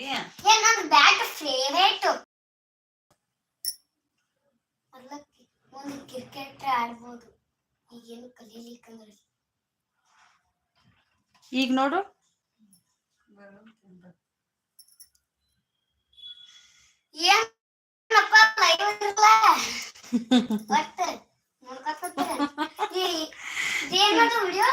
ಏ ನನ್ bat favourite ಅಲ್ಲ ಮುಂದೆ ಕ್ರಿಕೆಟ್ ಆಡ್ಬೋದು. ಈಗೇನು ಕಲೀಲಿಕ್ಕಂದ್ರೆ ಈಗ ನೋಡು. ಏನಪ್ಪ ಲೈವ್ ಇರಲ್ಲ ಒಟ್ಟು ನೋಡ್ಕೊತ ಏನದು ವಿಡಿಯೋ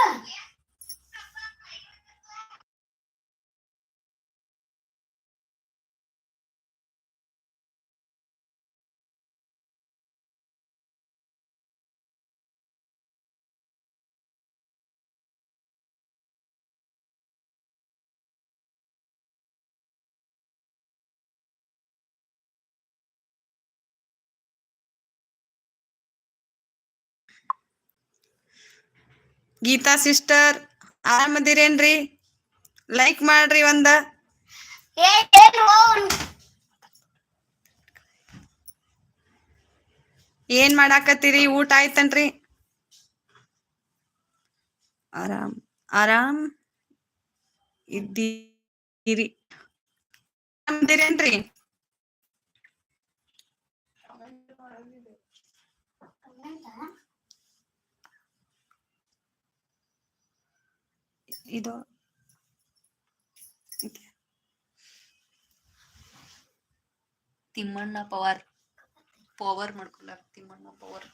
ಗೀತಾ ಸಿಸ್ಟರ್ ಆರಾಮದಿರೇನ್ರಿ? ಲೈಕ್ ಮಾಡ್ರಿ ಒಂದ. ಏನ್ ಮಾಡಾಕತ್ತೀರಿ? ಊಟ ಆಯ್ತನ್ರಿ? ಆರಾಮ್ ಆರಾಮ್ ಇದ್ದೀರಿ. ಆರಾಮದಿರೇನ್ರಿ? ಇದು ತಿಮ್ಮಣ್ಣ ಪವರ್ ಪವರ್ ಮಾಡ್ಕೊಳ್ಳ ತಿಮ್ಮಣ್ಣ ಪವರ್.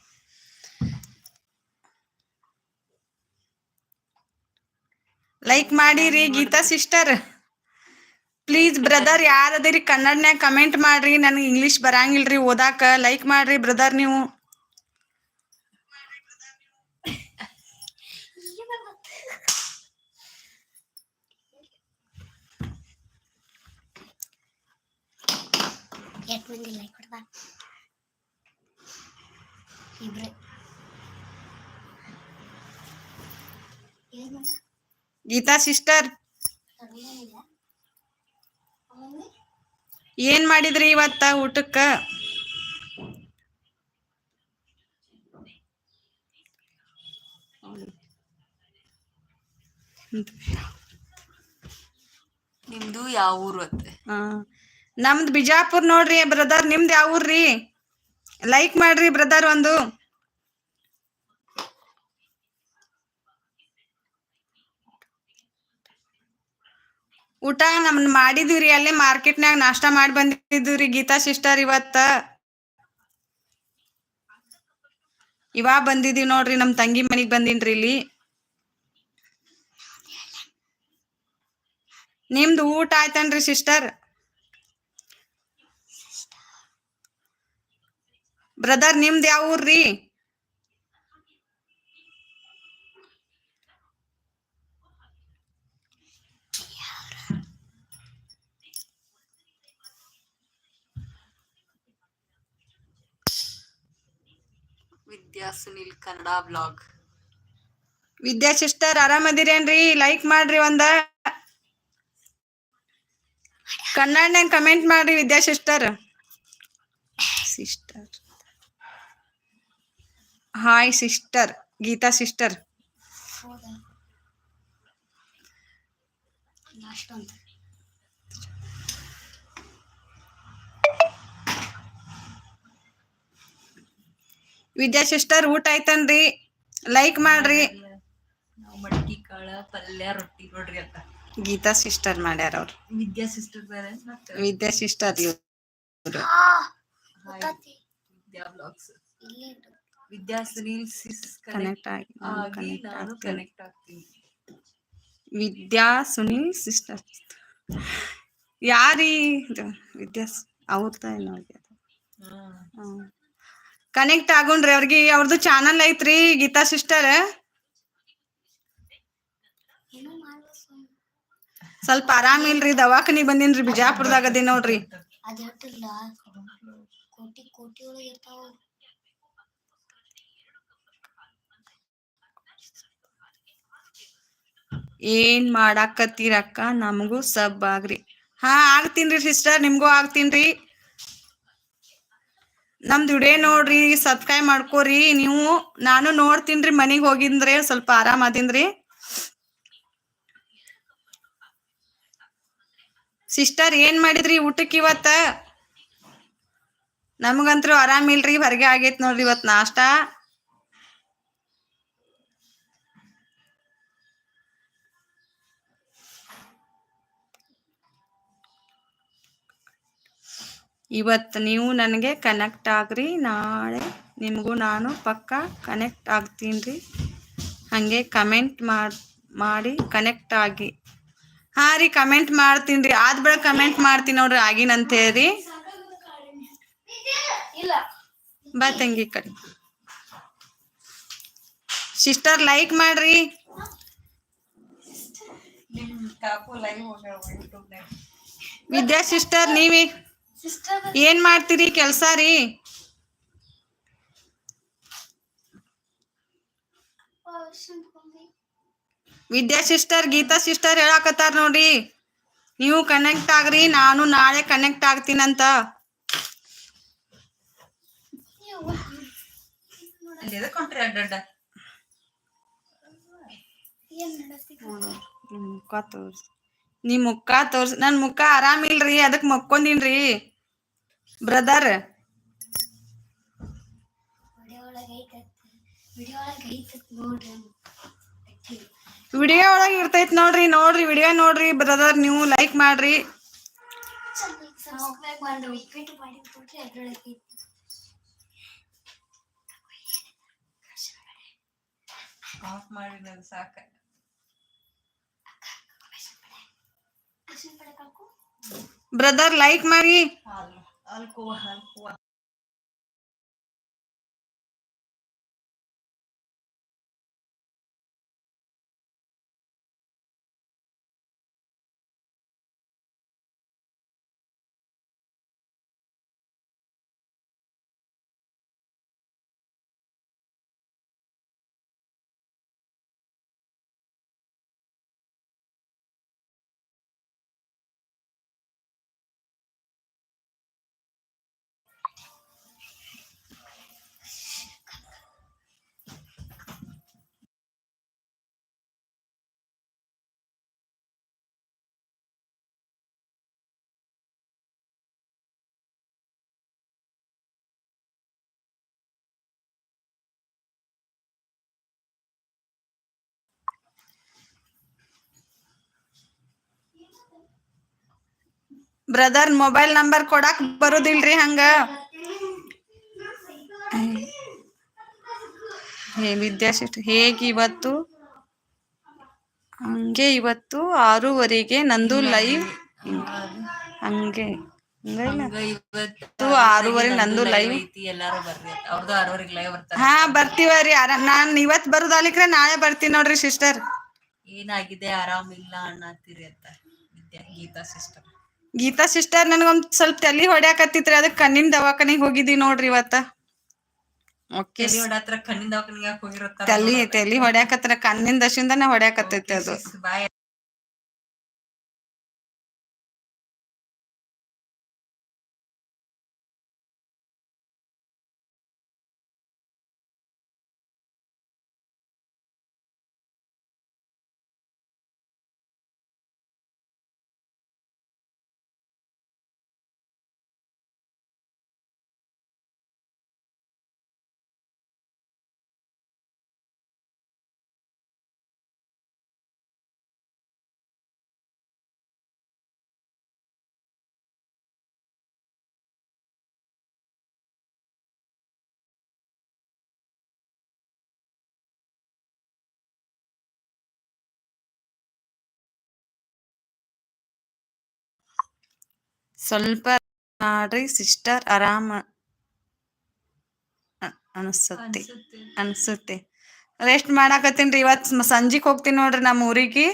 ಲೈಕ್ ಮಾಡಿರಿ ಗೀತಾ ಸಿಸ್ಟರ್ ಪ್ಲೀಸ್ ಬ್ರದರ್ ಯಾರದಿರಿ ಕನ್ನಡನ್ಯಾಗ ಕಮೆಂಟ್ ಮಾಡ್ರಿ ನನಗೆ ಇಂಗ್ಲಿಷ್ ಬರಂಗಿಲ್ರಿ ಓದಾಕ. ಲೈಕ್ ಮಾಡ್ರಿ ಬ್ರದರ್ ನೀವು. ಎಷ್ಟು ಮಂದಿ ಲೈಕ್ ಕೊಡ್ಬಾ ಇಬ್ರೆ. ಗೀತಾ ಸಿಸ್ಟರ್. ಏನ್ ಮಾಡಿದ್ರಿ ಇವತ್ತ ಊಟಕ್ಕ? ನಿಮ್ದು ಯಾವ ಊರು ಅತ್ತೆ? ಆ, ನಮ್ದ್ ಬಿಜಾಪುರ್ ನೋಡ್ರಿ ಬ್ರದರ್, ನಿಮ್ದು ಯಾವ ಊರ್ರಿ? ಲೈಕ್ ಮಾಡ್ರಿ ಬ್ರದರ್ ಒಂದು. ಊಟ ನಮ್ ಮಾಡಿದಿವ್ರಿ, ಅಲ್ಲೇ ಮಾರ್ಕೆಟ್ನಾಗ ನಾಷ್ಟಾ ಮಾಡಿ ಬಂದಿದ್ವಿ ಗೀತಾ ಸಿಸ್ಟರ್ ಇವತ್ತ. ಇವಾಗ ಬಂದಿದೀವಿ ನೋಡ್ರಿ, ನಮ್ ತಂಗಿ ಮನಿಗ್ ಬಂದಿನ್ರಿ ಇಲ್ಲಿ. ನಿಮ್ದು ಊಟ ಆಯ್ತನ್ರಿ ಸಿಸ್ಟರ್? ಬ್ರದರ್ ನಿಮ್ದು ಯಾವ ಊರ್ರಿ ವಿದ್ಯಾ ಸುನಿಲ್ ಕನ್ನಡ ಬ್ಲಾಗ್. ವಿದ್ಯಾ ಸಿಸ್ಟರ್ ಆರಾಮದಿರೇನ್ರಿ? ಲೈಕ್ ಮಾಡ್ರಿ ಒಂದ. ಕನ್ನಡನ್ಯಾಗ ಕಮೆಂಟ್ ಮಾಡ್ರಿ Vidya sister sister. Hi sister Geetha sister. Vidya sister ಊಟ ಆಯ್ತನ್ರಿ? ಲೈಕ್ ಮಾಡ್ರಿ. ನಾವು ಮಡಕಿ ಕಾಳ ಪಲ್ಯ ರೊಟ್ಟಿ ನೋಡ್ರಿ ಅಂತ ಗೀತಾ ಸಿಸ್ಟರ್ ಮಾಡ್ಯಾರ ಅವ್ರು. ವಿದ್ಯಾ ಸಿಸ್ಟರ್ ಬೇರೆ ವಿದ್ಯಾ ಸಿಸ್ಟರ್ ಆ ಗೊತ್ತಾತಿ Vidya blogs. Vidya Sunil sis connect ಆಗಿ ನಾನು ಕನೆಕ್ಟ್ ಆಗ್ತೀನಿ. ವಿದ್ಯಾ ಸುನಿಲ್ ಸಿಸ್ಟರ್ ಯಾರಿ? ವಿದ್ಯಾ ಅವ್ರದ ಹ್ಮ್. ಕನೆಕ್ಟ್ ಆಗೊಂಡ್ರಿ ಅವ್ರಿಗೆ ಅವ್ರದ್ದು ಚಾನಲ್ ಐತ್ರಿ ಗೀತಾ ಸಿಸ್ಟರ್ ಸ್ವಲ್ಪ ಆರಾಮ ಇಲ್ಲ ಸ್ವಲ್ಪ ಆರಾಮ್ ಇಲ್ರಿ ದವಾಖಾನಿ ಬಂದಿನ್ರಿ ಬಿಜಾಪುರದಾಗ ಅದೇ ನೋಡ್ರಿ. ಏನ್ ಮಾಡಾಕತ್ತೀರಕ್ಕ? ನಮಗೂ ಸಬ್ ಆಗ್ರಿ. ಹಾ, ಆಗ್ತೀನ್ರಿ ಸಿಸ್ಟರ್ ನಿಮ್ಗೂ ಆಗ್ತೀನ್ರಿ. ನಮ್ ದುಡೇ ನೋಡ್ರಿ ಸಬ್ಸ್ಕ್ರೈಬ್ ಮಾಡ್ಕೋರಿ. ನೀವು, ನಾನು ನೋಡ್ತೀನ್ರಿ ಮನಿಗ್ ಹೋಗಿಂದ್ರೆ, ಸ್ವಲ್ಪ ಆರಾಮ್ ಸಿಸ್ಟರ್ ಏನ್ ಮಾಡಿದ್ರಿ ಊಟಕ್ಕೆ ಇವತ್ತ? ನಮಗಂತೂ ಆರಾಮಿಲ್ರಿ ಹೊರಗೆ ಆಗೇತ್ ನೋಡ್ರಿ ಇವತ್ ನಾಷ್ಟ. ಇವತ್ತು ನೀವು ನನಗೆ ಕನೆಕ್ಟ್ ಆಗ್ರಿ. ನಾಳೆ ನಿಮಗೂ ನಾನು ಪಕ್ಕ ಕನೆಕ್ಟ್ ಆಗ್ತೀನಿ ರೀ. ಹಾಗೆ ಕಮೆಂಟ್ ಮಾಡಿ ಕನೆಕ್ಟ್ ಆಗಿ. ಹಾಂ ರೀ ಕಮೆಂಟ್ ಮಾಡ್ತೀನಿ ರೀ. ಆದ ಕಮೆಂಟ್ ಮಾಡ್ತೀನಿ ನೋಡ್ರಿ ಆಗಿನಂತ ಹೇಳಿ. ಬಾ ತಂಗಿ ಕಡೆ. ಸಿಸ್ಟರ್ ಲೈಕ್ ಮಾಡ್ರಿ. ವಿದ್ಯಾ ಸಿಸ್ಟರ್ ನೀವಿ. ಏನ್ ಮಾಡ್ತೀರಿ ಕೆಲ್ಸ ರೀ? ವಿದ್ಯಾ ಸಿಸ್ಟರ್ ಗೀತಾ ಸಿಸ್ಟರ್ ಹೇಳಾಕತ್ತಾರ ನೋಡ್ರಿ. ನೀವು ಕನೆಕ್ಟ್ ಆಗ್ರಿ ನಾನು ನಾಳೆ ಕನೆಕ್ಟ್ ಆಗ್ತೀನಂತ. ಮುಖ ತೋರ್ಸ್. ನಿಮ್ ಮುಖ ತೋರ್ಸ್. ನನ್ ಮುಖ ಆರಾಮಿಲ್ರಿ ಅದಕ್ ಮಕ್ಕೊಂದಿನ್ರಿ. ಬ್ರದರ್. ವಿಡಿಯೋ ಒಳಗೆ ಇರ್ತೈತ್ ನೋಡ್ರಿ ನೋಡ್ರಿ ವಿಡಿಯೋ ನೋಡ್ರಿ ಬ್ರದರ್ ನೀವು ಲೈಕ್ ಮಾಡ್ರಿ. ಆಫ್ ಮಾಡಿ ನನ್ ಸಾಕ. ಬ್ರದರ್ ಲೈಕ್ ಮಾಡಿ. ಹಾಲು ಬ್ರದರ್ ಮೊಬೈಲ್ ನಂಬರ್ ಕೊಡಾಕ್ ಬರುದಿಲ್ರಿ ಹಂಗ? ಹೇ ವಿದ್ಯಾಶಿಷ್ಟ ಹೇಗೆ ಇವತ್ತು? ಹಂಗೆ ಇವತ್ತು ಆರೂವರೆಗೆ ನಂದು ಲೈವ್ ಹಂಗೆ ಇವತ್ತು ಆರೂವರೆ ನಂದು ಲೈವ್ ಹಾ ಬರ್ತೀವರಿ. ಆರಾಮ್ ನಾನ್ ಇವತ್ ಬರುದಾಲಿಕ್ರೆ ನಾಳೆ ಬರ್ತೀನಿ ನೋಡ್ರಿ ಸಿಸ್ಟರ್ ಏನಾಗಿದೆ? ಆರಾಮಿಲ್ಲ ಅಣ್ಣ ಅಂತ ವಿದ್ಯಾ ಗೀತಾ ಸಿಸ್ಟರ್ ಗೀತಾ ಸಿಸ್ಟರ್ ನನಗೊಂದ್ ಸ್ವಲ್ಪ ತಲಿ ಹೊಡ್ಯಾಕತ್ತಿತ್ರಿ ಅದಕ್ಕೆ ಕಣ್ಣಿನ ದವಾಖಾನಿಗ್ ಹೋಗಿದ್ವಿ ನೋಡ್ರಿ ಇವತ್ತ. ತಲಿ ತಲಿ ಹೊಡ್ಯಾಕತ್ರ ಕಣ್ಣಿನ ದಶಿಂದನೇ ಹೊಡ್ಯಾಕತ್ತೈತಿ ಅದು. ಸ್ವಲ್ಪ ಮಾಡ್ರಿ ಸಿಸ್ಟರ್ ಆರಾಮ ಅನಿಸುತ್ತೆ ಅನ್ಸತ್ತೆ. ರೆಸ್ಟ್ ಮಾಡಾಕತ್ತೀನ್ರಿ ಇವತ್ತ್ ಸಂಜಿಗ್ ಹೋಗ್ತೀನಿ ನೋಡ್ರಿ ನಮ್ಮ ಊರಿಗೆ.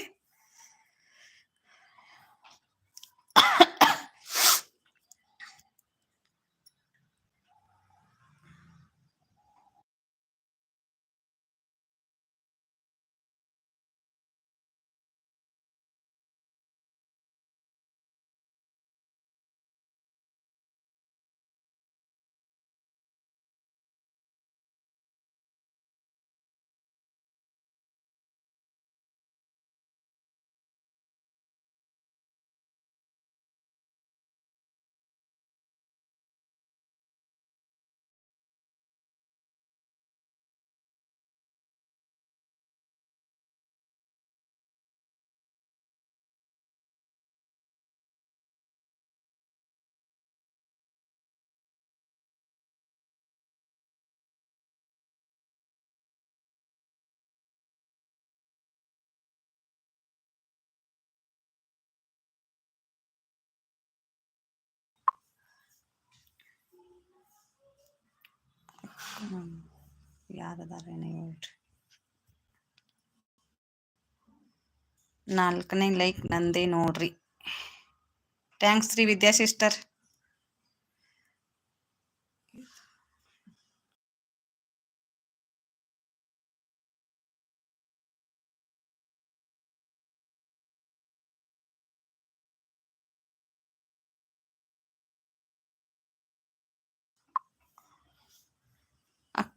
ಯಾರದಾರೇನೋ ಹೇಳ್ರಿ. ನಾಲ್ಕನೇ ಲೈಕ್ ನಂದೇ ನೋಡ್ರಿ. ಥ್ಯಾಂಕ್ಸ್ ರೀ ವಿದ್ಯಾ ಸಿಸ್ಟರ್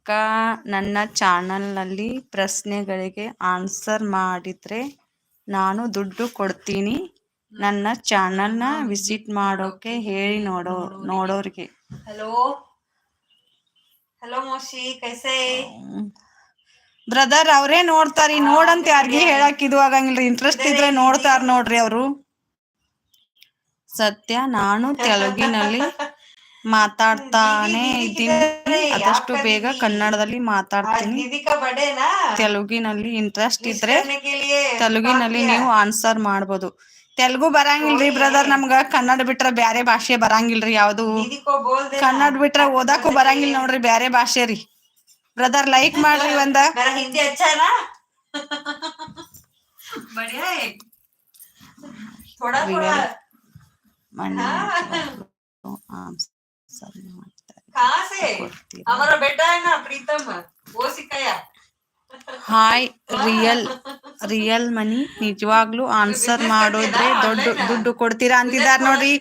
ಪಕ್ಕ ನನ್ನ ಚಾನಲ್ನಲ್ಲಿ ಪ್ರಶ್ನೆಗಳಿಗೆ ಆನ್ಸರ್ ಮಾಡಿದರೆ ನಾನು ದುಡ್ಡು ಕೊಡ್ತೀನಿ. ನನ್ನ ಚಾನಲ್ನ ವಿಸಿಟ್ ಮಾಡೋಕೆ ಹೇಳಿ ನೋಡೋ ನೋಡೋರಿಗೆ. ಹಲೋ? ಹಲೋ ಮೋಶಿ ಕೈಸೆ? ಬ್ರದರ್ ಅವರೇ ನೋಡ್ತಾರಿ ನೋಡಂತ ಯಾರಿಗೆ ಹೇಳಕ್ ಇದು ಆಗಂಗಿಲ್ರಿ. ಇಂಟ್ರೆಸ್ಟ್ ಇದ್ರೆ ನೋಡ್ತಾರ ನೋಡ್ರಿ ಅವರು. ಸತ್ಯ ನಾನು ತೆಲುಗಿನಲ್ಲಿ ಮಾತಾಡ್ತಾನೆ ಇದ್ದೀನಿ. ಆದಷ್ಟು ಬೇಗ ಕನ್ನಡದಲ್ಲಿ ಮಾತಾಡ್ತೀನಿ. ತೆಲುಗಿನಲ್ಲಿ ಇಂಟ್ರೆಸ್ಟ್ ಇದ್ರೆ ತೆಲುಗಿನಲ್ಲಿ ನೀವು ಆನ್ಸರ್ ಮಾಡ್ಬೋದು. ತೆಲುಗು ಬರಂಗಿಲ್ರಿ ಬ್ರದರ್ ನಮ್ಗ ಕನ್ನಡ ಬಿಟ್ರೆ ಬ್ಯಾರೆ ಭಾಷೆ ಬರಂಗಿಲ್ರಿ ಯಾವ್ದು? ಕನ್ನಡ ಬಿಟ್ರೆ ಓದಾಕು ಬರಂಗಿಲ್ಲ ನೋಡ್ರಿ ಬ್ಯಾರೆ ಭಾಷೆ ರೀ. ಬ್ರದರ್ ಲೈಕ್ ಮಾಡ್ರಿ ಒಂದ. ಮಣ್ಣ ಸಾಧನೆ ಮಾಡ್ತಾರೆ ಹಾಯ್ ರಿಯಲ್ ರಿಯಲ್ ಮನಿ ನಿಜವಾಗ್ಲೂ ಆನ್ಸರ್ ಮಾಡೋದ್ರೆ ದೊಡ್ಡ ದುಡ್ಡು ಕೊಡ್ತೀರಾ ಅಂತಿದಾರ ನೋಡ್ರಿ.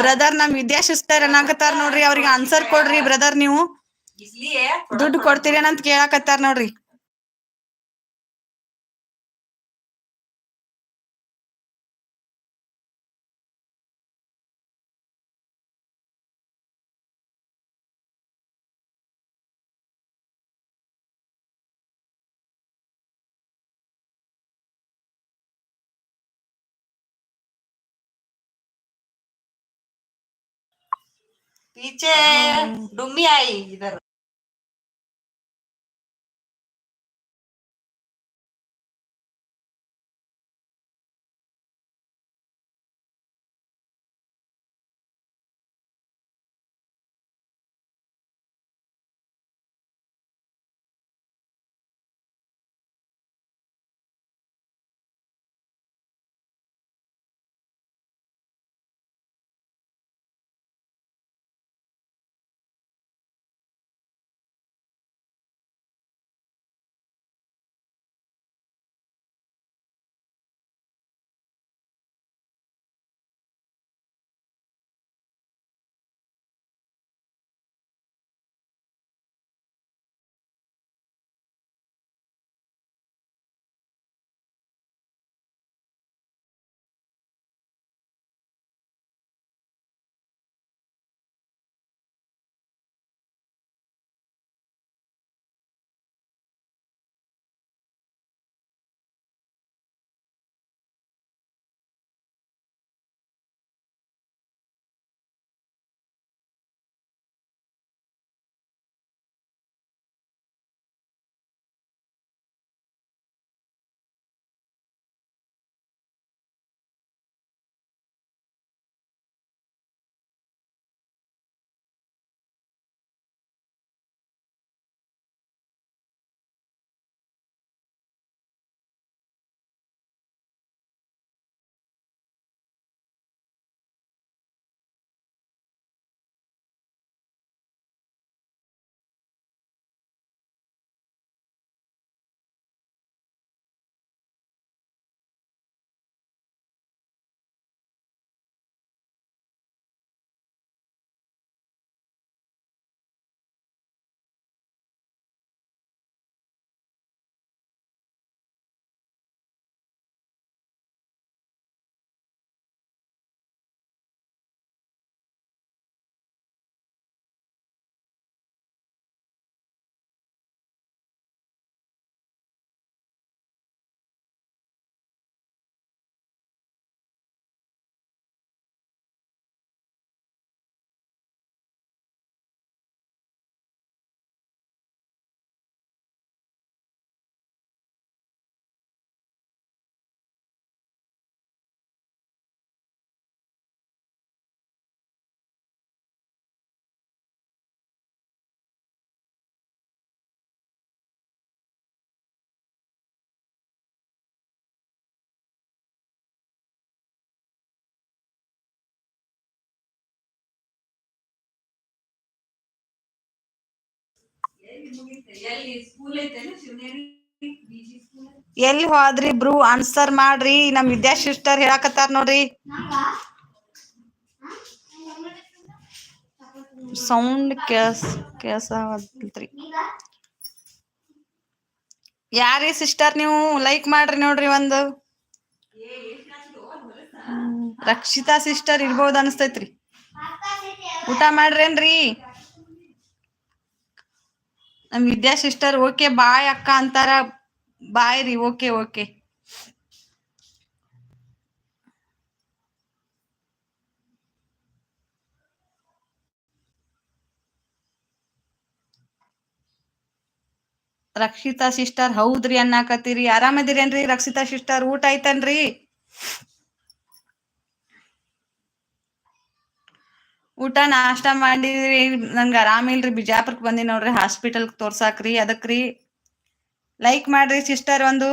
ಬ್ರದರ್ ನಮ್ ವಿದ್ಯಾಶಿಸ್ತಾರ ಏನಾಗತ್ತಾರ ನೋಡ್ರಿ? ಅವ್ರಿಗೆ ಆನ್ಸರ್ ಕೊಡ್ರಿ ಬ್ರದರ್ ನೀವು. ದುಡ್ಡು ಕೊಡ್ತೀರೇನಂತ ಕೇಳಕತ್ತಾರ ನೋಡ್ರಿ. Iche, Rumiai ah. gitu. ಎಲ್ಲಿ ಹೋದ್ರಿ ಇಬ್ರು ಆನ್ಸರ್ ಮಾಡ್ರಿ. ನಮ್ ವಿದ್ಯಾ ಸಿಸ್ಟರ್ ಹೇಳಕತ್ತಾರ ನೋಡ್ರಿ. ಸೌಂಡ್ ಕೇಸ್ ಕೇಳ್ಸಾವಲ್ತ್ರಿ. ಈಗ ಯಾರಿ ಸಿಸ್ಟರ್ ನೀವು? ಲೈಕ್ ಮಾಡ್ರಿ ನೋಡ್ರಿ ಒಂದು. ರಕ್ಷಿತಾ ಸಿಸ್ಟರ್ ಇರ್ಬೋದು ಅನಿಸ್ತೈತ್ರಿ. ಊಟ ಮಾಡ್ರೇನ್ರಿ? ನಮ್ ವಿದ್ಯಾ ಸಿಸ್ಟರ್ ಓಕೆ, ಬಾಯ್ ಅಕ್ಕ ಅಂತಾರ. ಬಾಯ್ ರೀ, ಓಕೆ ಓಕೆ. ರಕ್ಷಿತಾ ಸಿಸ್ಟರ್, ಹೌದ್ರಿ ಅನ್ನಾಕತ್ತೀರಿ. ಆರಾಮದಿರೇನ್ರಿ ರಕ್ಷಿತಾ ಸಿಸ್ಟರ್? ಊಟ ಆಯ್ತನ್ರಿ? ಊಟ ನಾಷ್ಟ ಮಾಡಿದ್ರಿ, ನಂಗೆ ಆರಾಮಿಲ್ರಿ ಬಿಜಾಪುರಕ್ ಬಂದಿ ನೋಡ್ರಿ ಹಾಸ್ಪಿಟಲ್ ತೋರ್ಸಾಕ್ರಿ, ಅದಕ್ರಿ. ಲೈಕ್ ಮಾಡ್ರಿ ಸಿಸ್ಟರ್ ಒಂದು.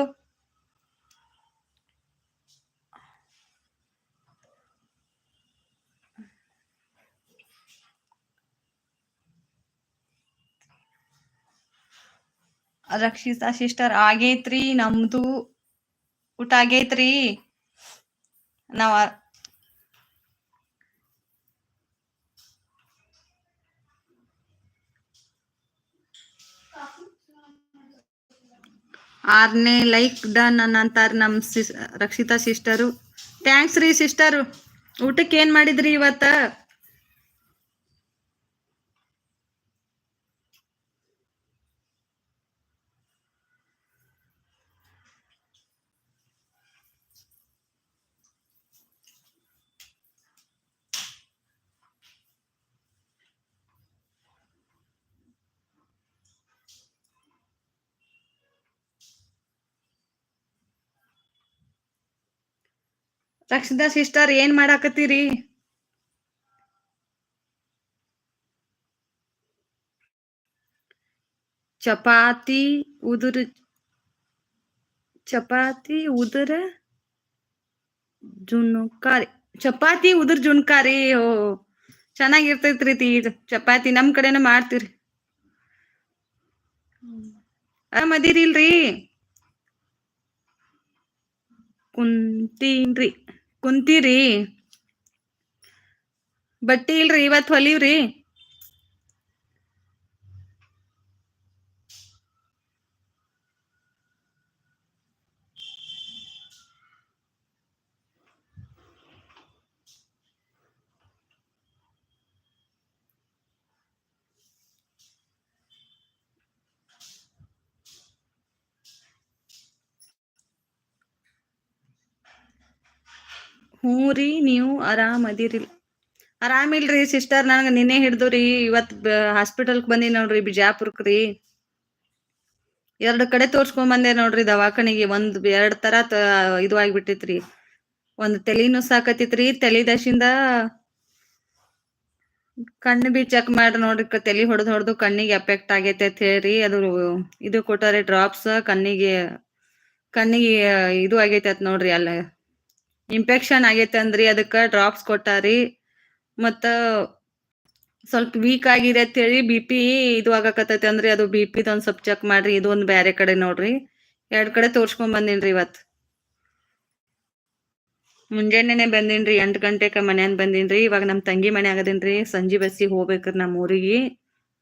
ರಕ್ಷಿತಾ ಸಿಸ್ಟರ್ ಆಗೈತ್ರಿ, ನಮ್ದು. ಊಟ ಆಗೈತ್ರಿ. ನಾವ್ ಆರನೇ ಲೈಕ್ ಡನ್ ಅಂತಾರೆ ನಮ್ಮ ರಕ್ಷಿತಾ ಸಿಸ್ಟರು ಥ್ಯಾಂಕ್ಸ್ ರೀ ಸಿಸ್ಟರು ಊಟಕ್ಕೆ ಏನು ಮಾಡಿದ್ರಿ ಇವತ್ತ? ರಕ್ಷಿತಾ ಸಿಸ್ಟರ್ ಏನ್ ಮಾಡಾಕತ್ತೀರಿ? ಚಪಾತಿ ಉದುರು, ಚಪಾತಿ ಉದುರ ಜುನ್ಕಾರಿ ಚಪಾತಿ ಉದುರ್ ಜುನ್ಕಾರಿ ಓ, ಚೆನ್ನಾಗಿರ್ತೈತ್ರಿ ಇದು ಚಪಾತಿ ನಮ್ ಕಡೆನೂ ಮಾಡ್ತೀರಿ. ಆರಾಮದಿರಿ ಇಲ್ರಿ ಕುಂತೀನ್ರಿ. ಕುಂತೀರಿ? ಬಟ್ಟಿ ಇಲ್ರಿ ಇವತ್ ಹೊಲಿವ್ರಿ? ಹ್ಞೂ ರೀ ನೀವು ಆರಾಮದಿರಿ ಆರಾಮಿಲ್ರಿ ಸಿಸ್ಟರ್ ನನಗೆ ನಿನ್ನೆ ಹಿಡ್ದು ರೀ ಇವತ್ತು ಹಾಸ್ಪಿಟಲ್ಗೆ ಬಂದಿ ನೋಡ್ರಿ ಬಿಜಾಪುರಕ್ಕೆ ರೀ ಎರಡು ಕಡೆ ತೋರ್ಸ್ಕೊಂಡ್ ಬಂದೆ ನೋಡ್ರಿ ದವಾಖಾನಿಗೆ ಒಂದ್ ಎರಡ್ ತರ ಇದು ಆಗ್ಬಿಟ್ಟಿತ್ರಿ. ಒಂದ್ ತಲಿನೂ ಸಾಕತಿತ್ರಿ ತಲಿ ದಶಿಂದ ಕಣ್ಣು ಬಿ ಚೆಕ್ ಮಾಡಿ ನೋಡ್ರಿ ತಲೆ ಹೊಡೆದ್ ಹೊಡೆದು ಕಣ್ಣಿಗೆ ಎಫೆಕ್ಟ್ ಆಗೈತೆ ಅಂತ ಹೇಳ್ರಿ. ಅದು ಇದು ಕೊಟ್ಟಾರೆ ಡ್ರಾಪ್ಸ್ ಕಣ್ಣಿಗೆ ಕಣ್ಣಿಗೆ ಇದು ಆಗೈತೆ ನೋಡ್ರಿ ಅಲ್ಲ. ಇನ್ಫೆಕ್ಷನ್ ಆಗೈತೆ ಅಂದ್ರಿ, ಅದಕ್ಕ ಡ್ರಾಪ್ಸ್ ಕೊಟ್ಟಾರಿ. ಮತ್ತ ಸ್ವಲ್ಪ ವೀಕ್ ಆಗಿದೆ ಅಂತ ಹೇಳಿ ಬಿ ಪಿ ಇದು ಆಗಕತ್ತೈತಿ ಅಂದ್ರಿ, ಅದು ಬಿ ಪಿ ಒಂದ್ ಸ್ವಲ್ಪ ಚೆಕ್ ಮಾಡ್ರಿ, ಇದು ಒಂದ್ ಬ್ಯಾರೆ ಕಡೆ ನೋಡ್ರಿ. ಎರಡ್ ಕಡೆ ತೋರ್ಸ್ಕೊಂಡ್ ಬಂದಿನ್ರಿ ಇವತ್. ಮುಂಜಾನೆನೆ ಬಂದಿನ್ರಿ, ಎಂಟ್ ಗಂಟೆಕ ಮನ್ಯಾನ್ ಬಂದಿನ್ರಿ, ಇವಾಗ ನಮ್ ತಂಗಿ ಮನೆ ಆಗದಿನ್ರಿ, ಸಂಜಿ ಬಸ್ಸಿಗೆ ಹೋಗ್ಬೇಕ್ರಿ ನಮ್ ಊರಿಗೆ.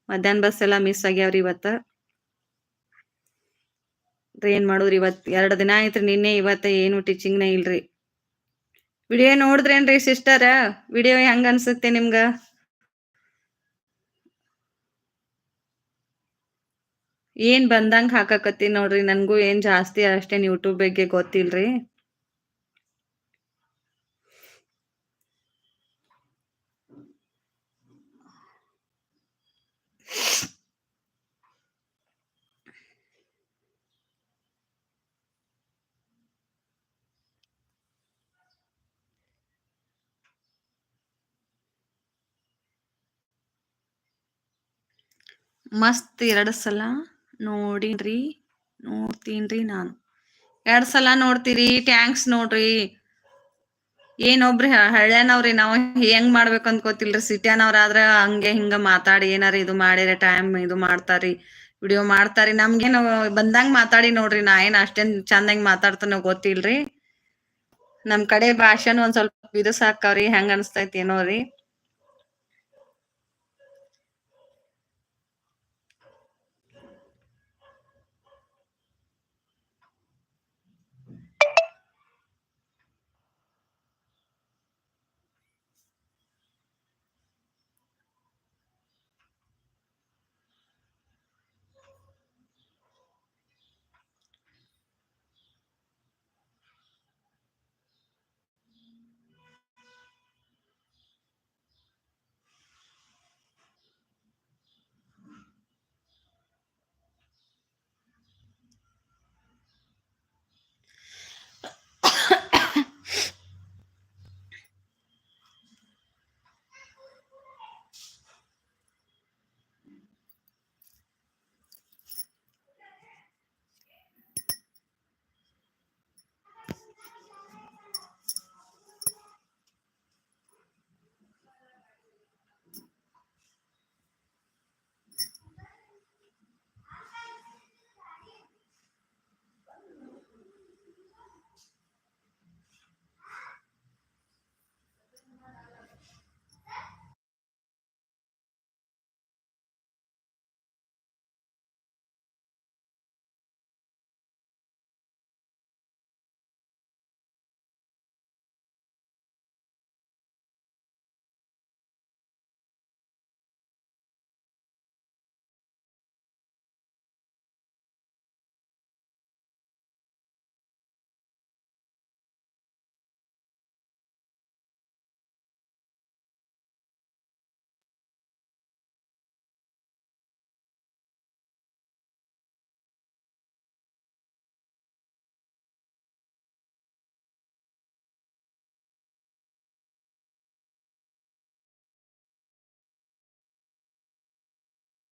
ಮಧ್ಯಾಹ್ನ ಬಸ್ ಎಲ್ಲಾ ಮಿಸ್ ಆಗ್ಯಾವ್ರಿ ಇವತ್ತ. ಏನ್ ಮಾಡುದ್ರಿ ಇವತ್? ಎರಡ್ ದಿನ ಆಯ್ತ್ರಿ ನಿನ್ನೆ ಇವತ್ತ ಏನು ಟೀಚಿಂಗ್ನ ಇಲ್ರಿ. ವಿಡಿಯೋ ನೋಡಿದ್ರೇನ್ರಿ ಸಿಸ್ಟರ್ ವಿಡಿಯೋ ಹೆಂಗ ಅನ್ಸುತ್ತೆ ನಿಮ್ಗ? ಏನ್ ಬಂದಂಗ ಹಾಕಾಕತ್ತಿ ನೋಡ್ರಿ, ನನ್ಗೂ ಏನ್ ಜಾಸ್ತಿ ಅಷ್ಟೇನ್ ಯೂಟ್ಯೂಬ್ ಬಗ್ಗೆ ಗೊತ್ತಿಲ್ರಿ. ಮಸ್ತ್ ಎರಡು ಸಲ ನೋಡಿನ್ರಿ, ನೋಡ್ತೀನ್ರಿ ನಾನು. ಎರಡ್ ಸಲ ನೋಡ್ತೀರಿ ಟ್ಯಾಂಕ್ಸ್ ನೋಡ್ರಿ. ಏನೊಬ್ರಿ ಹಳ್ಳ್ಯಾನವ್ರಿ ನಾವು ಹೆಂಗ್ ಮಾಡ್ಬೇಕು ಅಂತ ಗೊತ್ತಿಲ್ರಿ. ಸಿಟಿಯಾನವ್ರಾದ್ರ ಹಂಗೆ ಹಿಂಗ ಮಾತಾಡಿ, ಏನಾರ ಇದು ಮಾಡಿರ ಟೈಮ್ ಇದು ಮಾಡ್ತಾರಿ ವಿಡಿಯೋ ಮಾಡ್ತಾರಿ. ನಮ್ಗೇನು ಬಂದಂಗ ಮಾತಾಡಿ ನೋಡ್ರಿ, ನಾ ಏನ್ ಅಷ್ಟೇನ್ ಚಂದಂಗ್ ಮಾತಾಡ್ತಾನೋ ಗೊತ್ತಿಲ್ರಿ. ನಮ್ ಕಡೆ ಭಾಷೆನು ಒಂದ್ ಸ್ವಲ್ಪ ಇದು ಸಾಕವ್ರಿ, ಹೆಂಗ್ ಅನ್ಸ್ತೈತಿ ಏನೋ ರೀ.